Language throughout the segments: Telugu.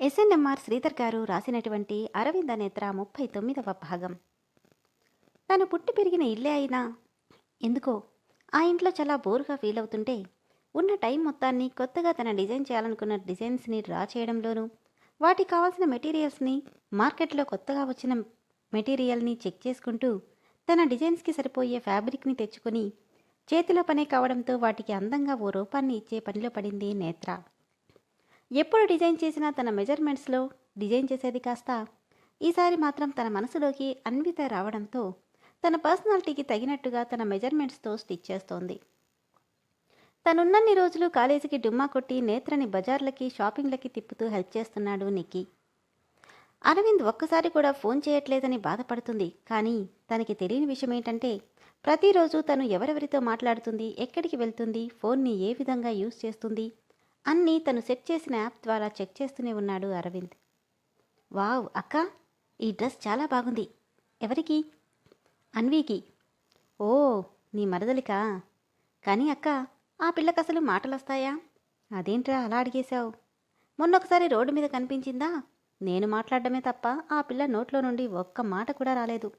ఎస్ఎన్ఎంఆర్ శ్రీధర్ గారు రాసినటువంటి అరవింద నేత్ర ముప్పై తొమ్మిదవ భాగం. తను పుట్టి పెరిగిన ఇల్లే అయినా ఎందుకో ఆ ఇంట్లో చాలా బోరుగా ఫీల్ అవుతుంటే ఉన్న టైం మొత్తాన్ని కొత్తగా తన డిజైన్ చేయాలనుకున్న డిజైన్స్ని డ్రా చేయడంలోనూ వాటికి కావాల్సిన మెటీరియల్స్ని మార్కెట్లో కొత్తగా వచ్చిన మెటీరియల్ని చెక్ చేసుకుంటూ తన డిజైన్స్కి సరిపోయే ఫ్యాబ్రిక్ని తెచ్చుకొని చేతిలో పనే కావడంతో వాటికి అందంగా ఓ రూపాన్ని ఇచ్చే పనిలో పడింది నేత్ర. ఎప్పుడు డిజైన్ చేసినా తన మెజర్మెంట్స్లో డిజైన్ చేసేది కాస్త. ఈసారి మాత్రం తన మనసులోకి అన్విత రావడంతో తన పర్సనాలిటీకి తగినట్టుగా తన మెజర్మెంట్స్తో స్టిచ్ చేస్తోంది. తనున్నన్ని రోజులు కాలేజీకి డుమ్మా కొట్టి నేత్రని బజార్లకి షాపింగ్లకి తిప్పుతూ హెల్ప్ చేస్తున్నాడు నిక్కీ. అరవింద్ ఒక్కసారి కూడా ఫోన్ చేయట్లేదని బాధపడుతుంది. కానీ తనకి తెలియని విషయం ఏంటంటే ప్రతిరోజు తను ఎవరెవరితో మాట్లాడుతుంది ఎక్కడికి వెళ్తుంది ఫోన్ని ఏ విధంగా యూజ్ చేస్తుంది అన్నీ తను సెట్ చేసిన యాప్ ద్వారా చెక్ చేస్తూనే ఉన్నాడు అరవింద్. వావ్ అక్క ఈ డ్రెస్ చాలా బాగుంది. ఎవరికి? అన్వీకి. ఓ నీ మరదలికా? కానీ అక్క ఆ పిల్లకి అసలు మాటలు వస్తాయా అదేంట్రా అలా అడిగేశావు? మొన్నొకసారి రోడ్డు మీద కనిపించిందా? నేను మాట్లాడడమే తప్ప ఆ పిల్ల నోట్లో నుండి ఒక్క మాట కూడా రాలేదు.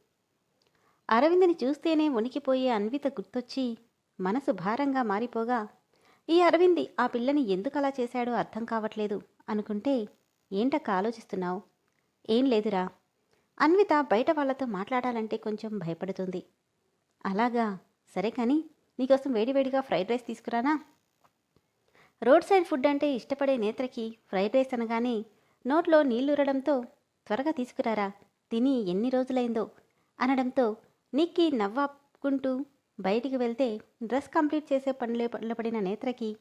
అరవింద్ని చూస్తేనే వణికిపోయే అన్విత గుర్తొచ్చి మనసు భారంగా మారిపోగా ఈ అరవింది ఆ పిల్లని ఎందుకు అలా చేశాడో అర్థం కావట్లేదు అనుకుంటే ఏంటక్క ఆలోచిస్తున్నావు? ఏం లేదురా. అన్విత బయట వాళ్ళతో మాట్లాడాలంటే కొంచెం భయపడుతుంది. అలాగా? సరే కానీ నీకోసం వేడివేడిగా ఫ్రైడ్ రైస్ తీసుకురానా? రోడ్ సైడ్ ఫుడ్ అంటే ఇష్టపడే నేత్రకి ఫ్రైడ్ రైస్ అనగానే నోట్లో నీళ్ళురడంతో త్వరగా తీసుకురారా? తిని ఎన్ని రోజులైందో అనడంతో నిక్కి నవ్వాపుకుంటూ బయటికి వెళ్తే డ్రెస్ కంప్లీట్ చేసే పనిలో పనిలో పడిన నేత్రకి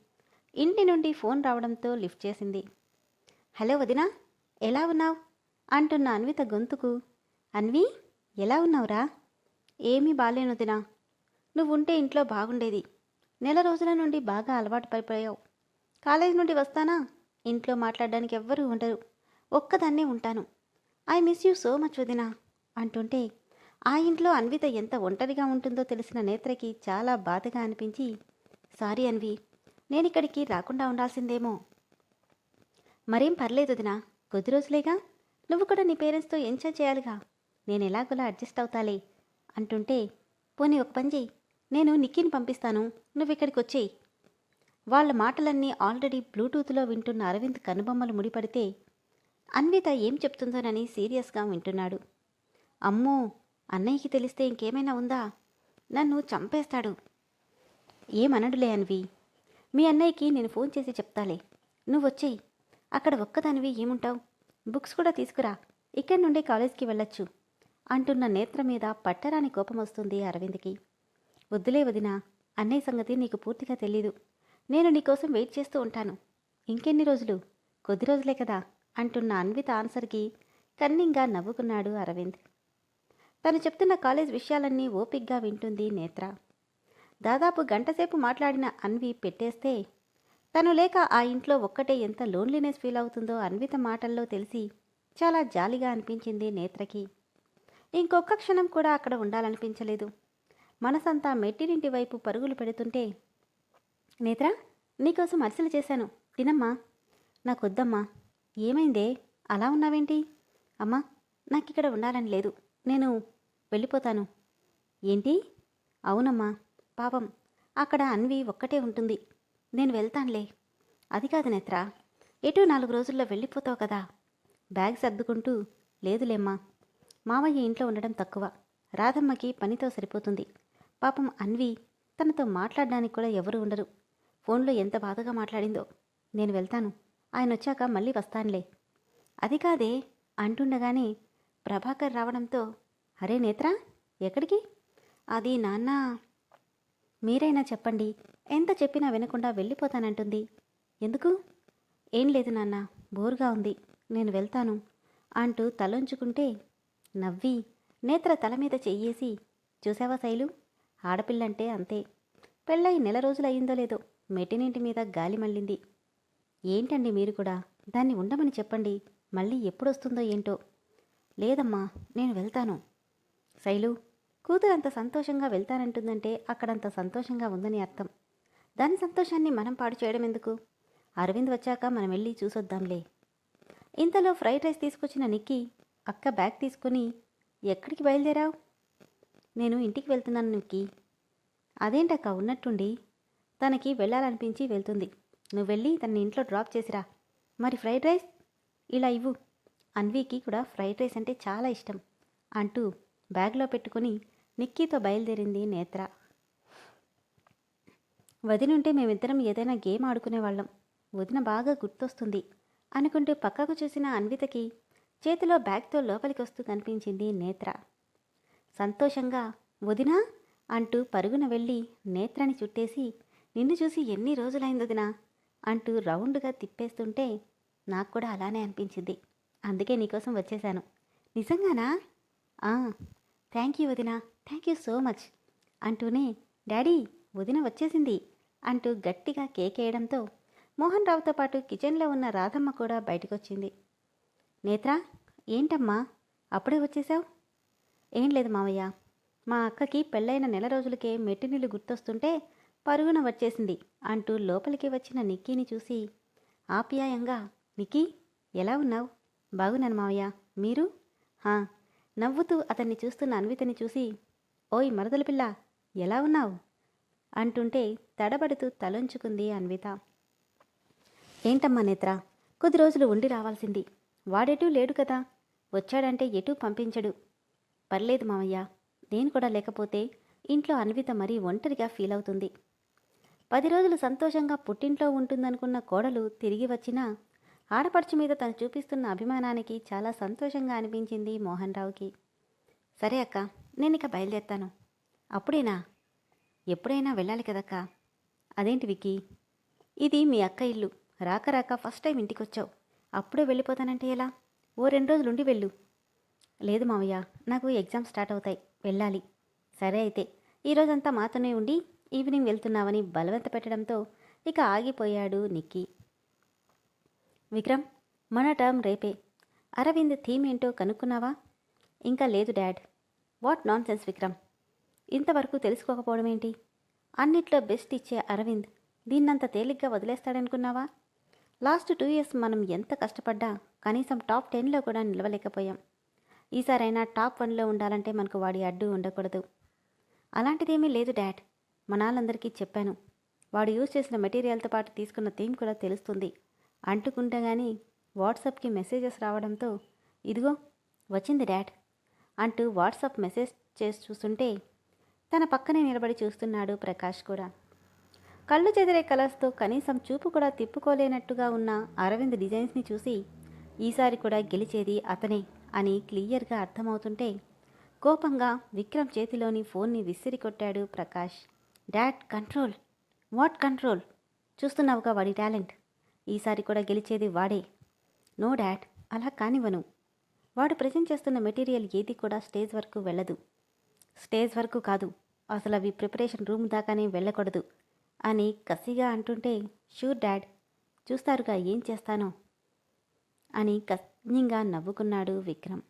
ఇంటి నుండి ఫోన్ రావడంతో లిఫ్ట్ చేసింది. హలో వదినా ఎలా ఉన్నావు? అంటున్న అన్విత గొంతుకు. అన్వి ఎలా ఉన్నావురా? ఏమీ బాలేను వదినా. నువ్వుంటే ఇంట్లో బాగుండేది. నెల రోజుల నుండి బాగా అలవాటు పడిపోయావు. కాలేజ్ నుండి వస్తానా? ఇంట్లో మాట్లాడడానికి ఎవ్వరూ ఉండరు. ఒక్కదాన్నే ఉంటాను. I miss you so much వదినా అంటుంటే ఆ ఇంట్లో అన్విత ఎంత ఒంటరిగా ఉంటుందో తెలిసిన నేత్రకి చాలా బాధగా అనిపించి సారీ అన్వి నేను ఇక్కడికి రాకుండా ఉండాల్సిందేమో. మరేం పర్లేదు వదినా కొద్ది రోజులేగా. నువ్వు కూడా నీ పేరెంట్స్తో ఎంజాయ్ చేయాలిగా. నేను ఎలాగోలా అడ్జస్ట్ అవుతాలే. అంటుంటే పోనీ ఒక పని చెయ్యి. నేను నిక్కీని పంపిస్తాను. నువ్వు ఇక్కడికి వచ్చేయి. వాళ్ళ మాటలన్నీ ఆల్రెడీ బ్లూటూత్లో వింటున్న అరవింద్ కనుబొమ్మలు ముడిపడితే అన్విత ఏం చెప్తుందోనని సీరియస్గా వింటున్నాడు. అమ్మో అన్నయ్యకి తెలిస్తే ఇంకేమైనా ఉందా? నన్ను చంపేస్తాడు. ఏమనడులే అన్వి. మీ అన్నయ్యకి నేను ఫోన్ చేసి చెప్తాలే. నువ్వు వచ్చేయి. అక్కడ ఒక్కదానివి ఏముంటావు? బుక్స్ కూడా తీసుకురా. ఇక్కడి నుండి కాలేజ్కి వెళ్ళొచ్చు అంటున్న నేత్ర మీద పట్టరాని కోపం వస్తుంది అరవింద్కి. వద్దులే వదినా అన్నయ్య సంగతి నీకు పూర్తిగా తెలీదు. నేను నీకోసం వెయిట్ చేస్తూ ఉంటాను. ఇంకెన్ని రోజులు? కొద్ది రోజులే కదా అంటున్న అన్విత ఆన్సర్కి కన్నింగా నవ్వుకున్నాడు అరవింద్. తను చెప్తున్న కాలేజ్ విషయాలన్నీ ఓపిగ్గా వింటుంది నేత్ర. దాదాపు గంటసేపు మాట్లాడిన అన్వి పెట్టేస్తే తను లేక ఆ ఇంట్లో ఒక్కటే ఎంత లోన్లీనెస్ ఫీల్ అవుతుందో అన్విత మాటల్లో తెలిసి చాలా జాలిగా అనిపించింది నేత్రకి. ఇంకొక క్షణం కూడా అక్కడ ఉండాలనిపించలేదు. మనసంతా మెట్టినింటి వైపు పరుగులు పెడుతుంటే నేత్ర నీకోసం అరిసెలు చేశాను. తినమ్మా. నాకొద్దమ్మా. ఏమైందే? అలా ఉన్నావేంటి? అమ్మా నాకిక్కడ ఉండాలని లేదు. నేను వెళ్ళిపోతాను. ఏంటి? అవునమ్మా పాపం. అక్కడ అన్వి ఒక్కటే ఉంటుంది. నేను వెళ్తానులే. అది కాదు నేత్ర ఎటు నాలుగు రోజుల్లో వెళ్ళిపోతావు కదా. బ్యాగ్ సర్దుకుంటూ లేదులేమ్మా. మావయ్య ఇంట్లో ఉండడం తక్కువ. రాధమ్మకి పనితో సరిపోతుంది. పాపం అన్వి తనతో మాట్లాడడానికి కూడా ఎవరు ఉండరు. ఫోన్లో ఎంత బాధగా మాట్లాడిందో. నేను వెళ్తాను. ఆయన వచ్చాక మళ్ళీ వస్తానులే. అది కాదే అంటుండగానే ప్రభాకర్ రావడంతో అరే నేత్ర ఎక్కడికి? అది నాన్న మీరైనా చెప్పండి. ఎంత చెప్పినా వినకుండా వెళ్ళిపోతానంటుంది. ఎందుకు? ఏం లేదు నాన్న బోరుగా ఉంది. నేను వెళ్తాను అంటూ తలొంచుకుంటే నవ్వి నేత్ర తల మీద చెయ్యేసి చూసావా శైలు? ఆడపిల్లంటే అంతే. పెళ్ళై నెల రోజులు అయిందో లేదో మెట్టినింటి మీద గాలి మళ్ళింది. ఏంటండి మీరు కూడా? దాన్ని ఉండమని చెప్పండి. మళ్ళీ ఎప్పుడొస్తుందో ఏంటో. లేదమ్మా నేను వెళ్తాను. శైలు కూతురు అంత సంతోషంగా వెళ్తానంటుందంటే అక్కడంత సంతోషంగా ఉందని అర్థం. దాని సంతోషాన్ని మనం పాడు చేయడం ఎందుకు అరవింద్ వచ్చాక మనం వెళ్ళి చూసొద్దాంలే. ఇంతలో ఫ్రైడ్ రైస్ తీసుకొచ్చిన నిక్కి అక్క బ్యాగ్ తీసుకుని ఎక్కడికి బయలుదేరావు? నేను ఇంటికి వెళ్తున్నాను నిక్కి. అదేంటక్క ఉన్నట్టుండి? తనకి వెళ్ళాలనిపించి వెళ్తుంది. నువ్వు వెళ్ళి తన ఇంట్లో డ్రాప్ చేసిరా. మరి ఫ్రైడ్ రైస్? ఇలా ఇవ్వు. అన్వీకి కూడా ఫ్రైడ్ రైస్ అంటే చాలా ఇష్టం అంటూ బ్యాగ్లో పెట్టుకుని నిక్కీతో బయలుదేరింది నేత్ర. వదినుంటే మేమిద్దరం ఏదైనా గేమ్ ఆడుకునేవాళ్ళం వదిన బాగా గుర్తొస్తుంది. అనుకుంటూ పక్కకు చూసిన అన్వితకి చేతిలో బ్యాగ్తో లోపలికి వస్తూ కనిపించింది నేత్ర. సంతోషంగా వదినా! అంటూ పరుగున వెళ్ళి నేత్రని చుట్టేసి నిన్ను చూసి ఎన్ని రోజులైంది వదినా? అంటూ రౌండ్గా తిప్పేస్తుంటే నాకు కూడా అలానే అనిపించింది. అందుకే నీకోసం వచ్చేశాను. నిజంగానా? థ్యాంక్ యూ వదినా. థ్యాంక్ యూ సో మచ్ అంటూనే డాడీ వదిన వచ్చేసింది అంటూ గట్టిగా కేకేయడంతో మోహన్ రావుతో పాటు కిచెన్లో ఉన్న రాధమ్మ కూడా బయటకొచ్చింది. నేత్ర ఏంటమ్మా? అప్పుడే వచ్చేసావు? ఏం లేదు మావయ్య. మా అక్కకి పెళ్ళైన నెల రోజులకే మెట్టినీళ్ళు గుర్తొస్తుంటే పరుగున వచ్చేసింది అంటూ లోపలికి వచ్చిన నిక్కీని చూసి ఆప్యాయంగా నిక్కీ ఎలా ఉన్నావు? బాగున్నాను మావయ్య. మీరు? హా నవ్వుతూ అతన్ని చూస్తున్న అన్వితని చూసి ఓయ్ మరదల పిల్ల ఎలా ఉన్నావు? అంటుంటే తడబడుతూ తలొంచుకుంది అన్విత. ఏంటమ్మా నేత్ర కొద్ది రోజులు ఉండి రావాల్సింది. వాడెటూ లేడు కదా. వచ్చాడంటే ఎటూ పంపించడు. పర్లేదు మామయ్య నేను కూడా లేకపోతే ఇంట్లో అన్విత మరీ ఒంటరిగా ఫీల్ అవుతుంది. పది రోజులు సంతోషంగా పుట్టింట్లో ఉంటుందనుకున్న కోడలు తిరిగి వచ్చినా ఆడపడుచు మీద తను చూపిస్తున్న అభిమానానికి చాలా సంతోషంగా అనిపించింది మోహన్ రావుకి సరే అక్క నేను ఇక బయలుదేరుతాను. అప్పుడేనా? ఎప్పుడైనా వెళ్ళాలి కదక్క? అదేంటి విక్కీ? ఇది మీ అక్క ఇల్లు. రాక రాక ఫస్ట్ టైం ఇంటికి వచ్చావు అప్పుడే వెళ్ళిపోతానంటే ఎలా? ఓ రెండు రోజులు ఉండి వెళ్ళు. లేదు మావయ్య నాకు ఎగ్జామ్ స్టార్ట్ అవుతాయి. వెళ్ళాలి. సరే అయితే ఈరోజంతా మాతోనే ఉండి ఈవినింగ్ వెళ్తున్నావని బలవంత పెట్టడంతో ఇక ఆగిపోయాడు నిక్కీ. విక్రమ్ మన టర్మ్ రేపే. అరవింద్ థీమ్ ఏంటో కనుక్కున్నావా? ఇంకా లేదు డాడ్. What nonsense Vikram? ఇంతవరకు తెలుసుకోకపోవడం ఏంటి? అన్నిట్లో బెస్ట్ ఇచ్చే అరవింద్ దీన్నంత తేలిగ్గా వదిలేస్తాడనుకున్నావా? లాస్ట్ టూ ఇయర్స్ మనం ఎంత కష్టపడ్డా కనీసం టాప్ టెన్లో కూడా నిలవలేకపోయాం. ఈసారైనా టాప్ వన్లో ఉండాలంటే మనకు వాడి అడ్డు ఉండకూడదు. అలాంటిదేమీ లేదు డాడ్. మనాలందరికీ చెప్పాను. వాడు యూజ్ చేసిన మెటీరియల్తో పాటు తీసుకున్న థీమ్ కూడా తెలుస్తుంది. అంటుకుంటే కానీ వాట్సాప్కి మెసేజెస్ రావడంతో ఇదిగో వచ్చింది డాడ్ అంటూ వాట్సాప్ మెసేజ్ చేసి చూస్తుంటే తన పక్కనే నిలబడి చూస్తున్నాడు ప్రకాష్ కూడా. కళ్ళు చెదిరే కలర్స్తో కనీసం చూపు కూడా తిప్పుకోలేనట్టుగా ఉన్న అరవింద్ డిజైన్స్ని చూసి ఈసారి కూడా గెలిచేది అతనే అని క్లియర్గా అర్థమవుతుంటే కోపంగా విక్రమ్ చేతిలోని ఫోన్ని విసిరి కొట్టాడు Prakash. Dad control! What control? చూస్తున్నావుగా వాడి టాలెంట్! ఈసారి కూడా గెలిచేది వాడే. నో డాడ్ అలా కానివ్వను. వాడు ప్రజెంట్ చేస్తున్న మెటీరియల్ ఏది కూడా స్టేజ్ వరకు వెళ్ళదు. స్టేజ్ వరకు కాదు అసలు అవి ప్రిపరేషన్ రూమ్ దాకానే వెళ్ళకూడదు అని కసిగా అంటుంటే షూర్ డాడ్ చూస్తారుగా ఏం చేస్తానో అని కన్యంగా నవ్వుకున్నాడు విక్రమ్.